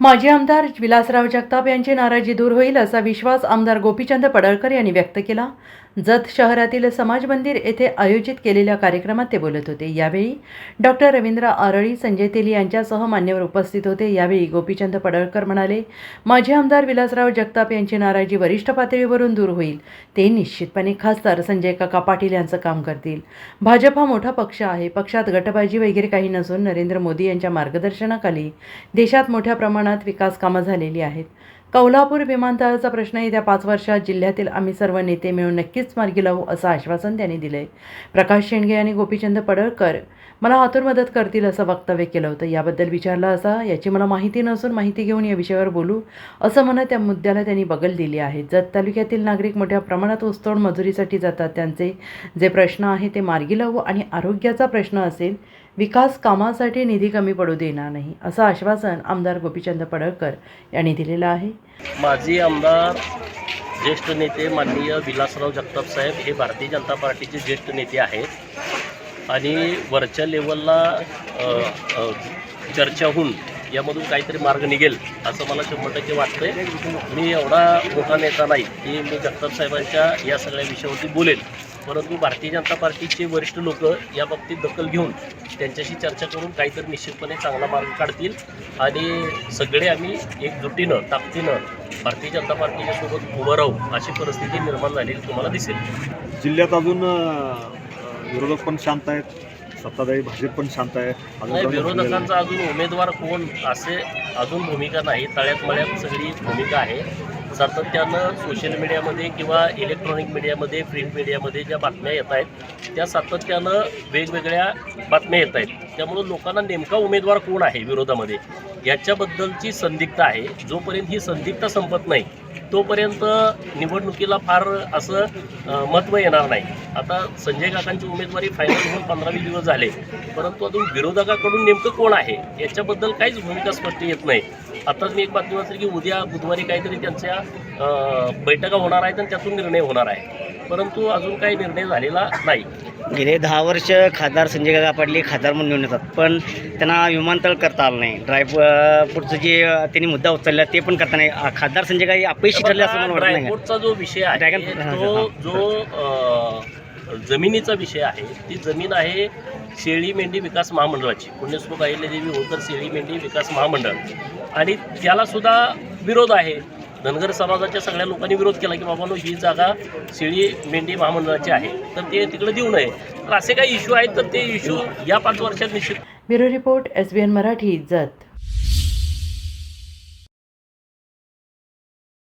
माजी आमदार विलासराव जगताप यांची नाराजी दूर होईल असा विश्वास आमदार गोपीचंद पडळकर यांनी व्यक्त केला. जत शहरातील समाज मंदिर येथे आयोजित केलेल्या कार्यक्रमात ते बोलत होते. यावेळी डॉक्टर रवींद्र आरळी संजय तेली यांच्यासह मान्यवर उपस्थित होते. यावेळी गोपीचंद पडळकर म्हणाले माजी आमदार विलासराव जगताप यांची नाराजी वरिष्ठ पातळीवरून दूर होईल. ते निश्चितपणे खासदार संजय काका पाटील यांचं काम करतील. भाजप हा मोठा पक्ष आहे. पक्षात गटबाजी वगैरे काही नसून नरेंद्र मोदी यांच्या मार्गदर्शनाखाली देशात मोठ्या प्रमाणात विकास कामं झालेली आहेत. कोल्हापूर विमानतळाचा प्रश्न येत्या पाच वर्षात जिल्ह्यातील आम्ही सर्व नेते मिळून नक्कीच मार्गी लावू असं आश्वासन त्यांनी दिलंय. प्रकाश शेंडगे आणि गोपीचंद पडळकर मला हातून मदत करतील असं वक्तव्य केलं होतं. याबद्दल विचारलं असा याची मला माहिती नसून माहिती घेऊन या विषयावर बोलू असं म्हणत त्या मुद्द्याला त्यांनी बगल दिली आहे. जत तालुक्यातील नागरिक मोठ्या प्रमाणात ऊसतोड मजुरीसाठी जातात. त्यांचे जे प्रश्न आहे ते मार्गी लावू आणि आरोग्याचा प्रश्न असेल विकास कामासाठी निधी कमी पडू देणार नाही असं आश्वासन आमदार गोपीचंद पडळकर यांनी दिलेलं आहे. माजी आमदार ज्येष्ठ नेते माननीय विलासराव जगताप साहेब हे भारतीय जनता पार्टीचे ज्येष्ठ नेते आहेत. आणि वरच्या लेवलला चर्चाहून चर्चा होऊन यामधून काहीतरी मार्ग निघेल असं मला शंभर टक्के वाटतंय. मी एवढा मोठा नेता नाही की मी जगताप साहेबांच्या या सगळ्या विषयावरती बोलेल परंतु भारतीय जनता पार्टीचे वरिष्ठ लोक या बाबतीत दखल घेऊन त्यांच्याशी चर्चा करून काहीतरी निश्चितपणे चांगला मार्ग काढतील. आणि सगळे आम्ही एकजुटीनं ताकदीनं भारतीय जनता पार्टीच्या सोबत उभं राहू अशी परिस्थिती निर्माण झालेली तुम्हाला दिसेल. जिल्ह्यात अजून विरोधक पण शांत आहेत. सत्ताधारी भाजप पण शांत आहे. नाही विरोधकांचा अजून उमेदवार कोण असे अजून भूमिका नाही. तळ्यात मळ्यात सगळी भूमिका आहे. सातत्यानं सोशल मीडियामध्ये किंवा इलेक्ट्रॉनिक मीडियामध्ये प्रिंट मीडियामध्ये ज्या बातम्या येत आहेत त्या सातत्यानं वेगवेगळ्या बातम्या येत आहेत. त्यामुळं लोकांना नेमका उमेदवार कोण आहे विरोधामध्ये? याच्याबद्दलची संदिग्धता आहे. जोपर्यंत ही संदिग्धता संपत नाही तोपर्यंत निवडणुकीला फार असं महत्त्व येणार नाही. आता संजय काकांची उमेदवारी फायनल होऊन पंधरावी दिवस झाले. परंतु अजून विरोधकाकडून नेमकं कोण आहे? याच्याबद्दल काहीच भूमिका स्पष्ट येत नाही. आताच मी एक बातमी वाचली की उद्या बुधवारी काहीतरी त्यांच्या बैठका होणार आहेत आणि त्यातून निर्णय होणार आहे. परंतु अजून काही निर्णय झालेला नाही. गेले दहा वर्ष खासदार संजय काका पाटील खासदार म्हणून निवडून येतात. पण त्यांना विमानतळ करता आलं नाही. ड्रायव्ह पुढचं जे त्यांनी मुद्दा उचलला ते पण करता नाही. खासदार संजय काका हे अपयशी ठरले असं मला वाटत नाही. जो विषय आहे तो. जो जमिनीचा विषय आहे ती जमीन आहे शेळी मेंढी विकास महामंडळाची. पुण्यश्लोक अहिल्यादेवी होळकर शेळी मेंढी विकास महामंडळ. आणि त्याला सुद्धा विरोध आहे. धनगर समाजाच्या सगळ्या लोकांनी विरोध केला की बाबांनो ही जागा शेळी मेंढी महामंडळाची आहे. तर ते तिकडे देऊ नये. तर असे काही इश्यू आहेत तर ते इश्यू या पाच वर्षात निश्चित bureau report S B N Marathi Jath.